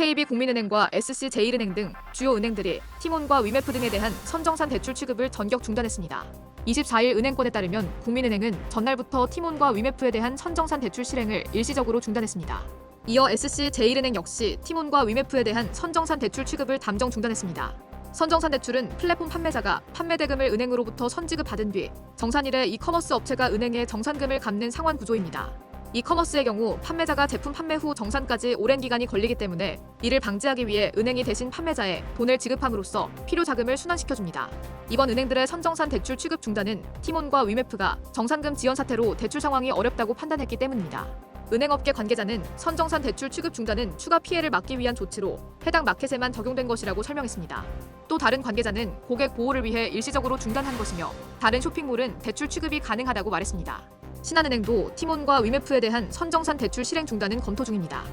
KB 국민은행과 SC제일은행 등 주요 은행들이 티몬과 위메프 등에 대한 선정산 대출 취급을 전격 중단했습니다. 24일 은행권에 따르면 국민은행은 전날부터 티몬과 위메프에 대한 선정산 대출 실행을 일시적으로 중단했습니다. 이어 SC제일은행 역시 티몬과 위메프에 대한 선정산 대출 취급을 담정 중단했습니다. 선정산 대출은 플랫폼 판매자가 판매 대금을 은행으로부터 선지급 받은 뒤 정산일에 이커머스 업체가 은행에 정산금을 갚는 상환 구조입니다. 이커머스의 경우 판매자가 제품 판매 후 정산까지 오랜 기간이 걸리기 때문에 이를 방지하기 위해 은행이 대신 판매자에 돈을 지급함으로써 필요 자금을 순환시켜줍니다. 이번 은행들의 선정산 대출 취급 중단은 티몬과 위메프가 정산금 지연 사태로 대출 상황이 어렵다고 판단했기 때문입니다. 은행업계 관계자는 선정산 대출 취급 중단은 추가 피해를 막기 위한 조치로 해당 마켓에만 적용된 것이라고 설명했습니다. 또 다른 관계자는 고객 보호를 위해 일시적으로 중단한 것이며 다른 쇼핑몰은 대출 취급이 가능하다고 말했습니다. 신한은행도 티몬과 위메프에 대한 선정산 대출 실행 중단은 검토 중입니다.